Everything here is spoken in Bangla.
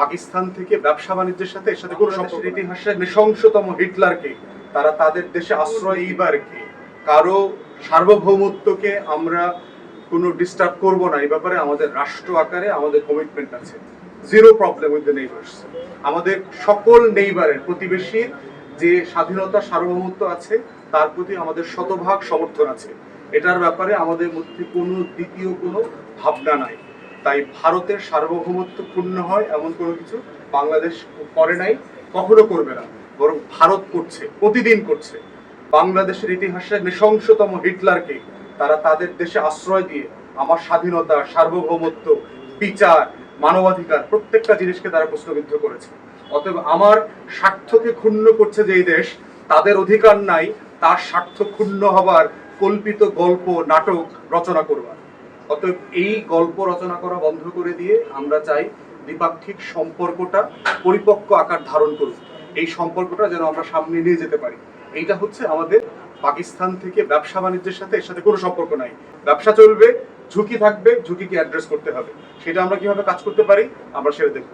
পাকিস্তান থেকে ব্যবসা বাণিজ্যের সাথে এর সাথে কোনো সম্পর্ক নেই। ইতিহাসের নৃশংসতম হিটলারকে তারা তাদের দেশে আশ্রয় এইবার কি? কারও সার্বভৌমত্বকে আমরা কোনো ডিস্টার্ব করব না। এই ব্যাপারে আমাদের রাষ্ট্র আকারে আমাদের কমিটমেন্ট আছে। Zero problem with the neighbours আমাদের সকল নেইবারের প্রতিবেশীর যে স্বাধীনতা সার্বভৌমত্ব আছে তার প্রতি আমাদের শতভাগ সমর্থন আছে। এটার ব্যাপারে আমাদের মধ্যে কোনো দ্বিতীয় কোনো ভাবনা নাই। তাই ভারতের সার্বভৌমত্ব ক্ষুণ্ণ হয় এমন কোনো কিছু বাংলাদেশ করে নাই, কখনো করবে না। বরং ভারত করছে, প্রতিদিন করছে। বাংলাদেশের ইতিহাসে নৃশংসতম হিটলারকে তারা তাদের দেশে আশ্রয় দিয়ে আমার স্বাধীনতা, সার্বভৌমত্ব, বিচার, মানবাধিকার প্রত্যেকটা জিনিসকে তারা প্রশ্নবিদ্ধ করেছে। অতএব আমার স্বার্থকে ক্ষুণ্ণ করছে যেই দেশ, তাদের অধিকার নাই, তার স্বার্থ ক্ষুণ্ণ হবার কল্পিত গল্প, নাটক রচনা করবার। অতএব এই গল্প রচনা করা বন্ধ করে দিয়ে আমরা চাই দ্বিপাক্ষিক সম্পর্কটা পরিপক্ক আকার ধারণ করুক। এই সম্পর্কটা যেন আমরা সামনে নিয়ে যেতে পারি। এইটা হচ্ছে আমাদের পাকিস্তান থেকে ব্যবসা বাণিজ্যের সাথে এর সাথে কোনো সম্পর্ক নাই। ব্যবসা চলবে, ঝুঁকি থাকবে, ঝুঁকিকে অ্যাড্রেস করতে হবে। সেটা আমরা কীভাবে কাজ করতে পারি, আমরা সেটা দেখব।